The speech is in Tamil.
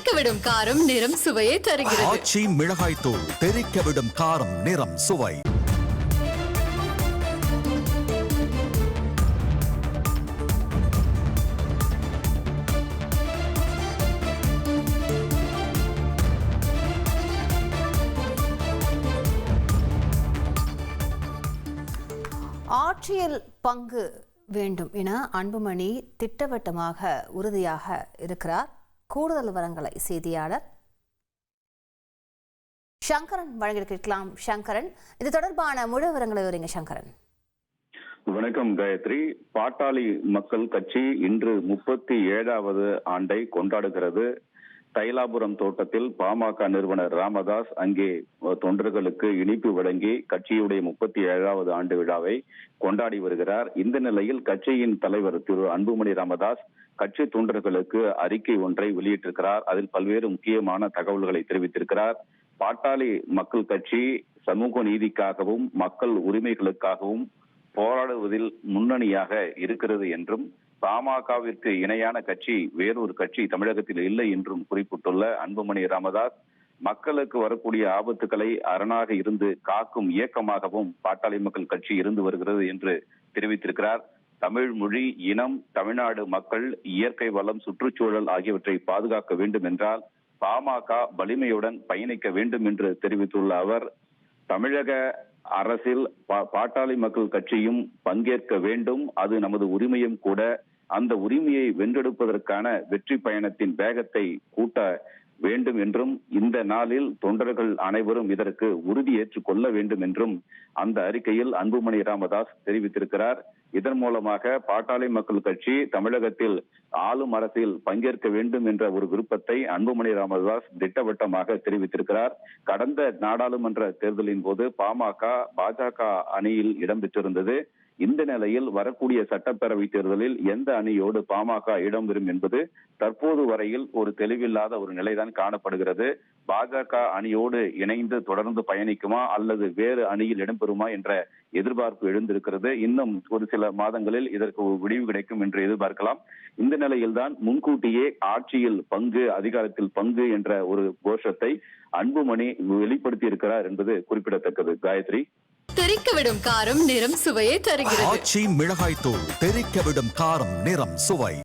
தெறிக்கவிடும் காரம் நிறம் சுவையை தருகிறது. ஆச்சி மிளகாய் தூள் தெறிக்க விடும் காரம் நிறம் சுவை. ஆட்சியில் பங்கு வேண்டும் என அன்புமணி திட்டவட்டமாக உறுதியாக இருக்கிறார். கூடுதல் விவரங்களை செய்தியாளர் சங்கரன் வழங்கி கேட்கலாம். சங்கரன் இது தொடர்பான முழு விவரங்களை விவரிங்க சங்கரன். வணக்கம் காயத்ரி. பாட்டாளி மக்கள் கட்சி இன்று முப்பத்தி ஏழாவது ஆண்டை கொண்டாடுகிறது. தைலாபுரம் தோட்டத்தில் பாமக நிறுவனர் ராமதாஸ் அங்கே தொண்டர்களுக்கு இனிப்பு வழங்கி கட்சியுடைய முப்பத்தி ஏழாவது ஆண்டு விழாவை கொண்டாடி வருகிறார். இந்த நிலையில் கட்சியின் தலைவர் திரு அன்புமணி ராமதாஸ் கட்சி தொண்டர்களுக்கு அறிக்கை ஒன்றை வெளியிட்டிருக்கிறார். அதில் பல்வேறு முக்கியமான தகவல்களை தெரிவித்திருக்கிறார். பாட்டாளி மக்கள் கட்சி சமூக நீதிக்காகவும் மக்கள் உரிமைகளுக்காகவும் போராடுவதில் முன்னணியாக இருக்கிறது என்றும் பாமகவிற்கு இணையான கட்சி வேறொரு கட்சி தமிழகத்தில் இல்லை என்றும் குறிப்பிட்டுள்ள அன்புமணி ராமதாஸ் மக்களுக்கு வரக்கூடிய ஆபத்துக்களை அரணாக இருந்து காக்கும் இயக்கமாகவும் பாட்டாளி மக்கள் கட்சி இருந்து வருகிறது என்று தெரிவித்திருக்கிறார். தமிழ் மொழி இனம் தமிழ்நாடு மக்கள் இயற்கை வளம் சுற்றுச்சூழல் ஆகியவற்றை பாதுகாக்க வேண்டும் என்றால் பாமக வலிமையுடன் பயணிக்க வேண்டும் என்று தெரிவித்துள்ள அவர் தமிழக அரசில் பா- பாட்டாளி மக்கள் கட்சியும் பங்கேற்க வேண்டும். அது நமது உரிமையும் கூட. அந்த உரிமையை வென்றெடுப்பதற்கான வெற்றி பயணத்தின் வேகத்தை கூட்ட வேண்டும் என்றும் இந்த நாளில் தொண்டர்கள் அனைவரும் இதற்கு உறுதி ஏற்றுக்கொள்ள வேண்டும் என்றும் அந்த அறிக்கையில் அன்புமணி ராமதாஸ் தெரிவித்திருக்கிறார். இதன் மூலமாக பாட்டாளி மக்கள் கட்சி தமிழகத்தில் ஆளும் அரசில் பங்கேற்க வேண்டும் என்ற ஒரு விருப்பத்தை அன்புமணி ராமதாஸ் திட்டவட்டமாக தெரிவித்திருக்கிறார். கடந்த நாடாளுமன்ற தேர்தலின் போது பாமக பாஜக அணியில் இடம்பெற்றிருந்தது இந்த நிலையில் வரக்கூடிய சட்டப்பேரவை தேர்தலில் எந்த அணியோடு பாமக இடம் பெறும் என்பது தற்போது வரையில் ஒரு தெளிவில்லாத ஒரு நிலைதான் காணப்படுகிறது. பாஜக அணியோடு இணைந்து தொடர்ந்து பயணிக்குமா அல்லது வேறு அணியில் இடம்பெறுமா என்ற எதிர்பார்ப்பு எழுந்திருக்கிறது. இன்னும் ஒரு சில மாதங்களில் இதற்கு ஒரு விடிவு கிடைக்கும் என்று எதிர்பார்க்கலாம். இந்த நிலையில்தான் முன்கூட்டியே ஆட்சியில் பங்கு அதிகாரத்தில் பங்கு என்ற ஒரு கோஷத்தை அன்புமணி வெளிப்படுத்தி இருக்கிறார் என்பது குறிப்பிடத்தக்கது. காயத்ரி? தெறிக்கவிடும் காரம் நிறம் சுவையை தருகிறது. ஆச்சி மிளகாய் தூள் தெறிக்க விடும் காரம் நிறம் சுவை.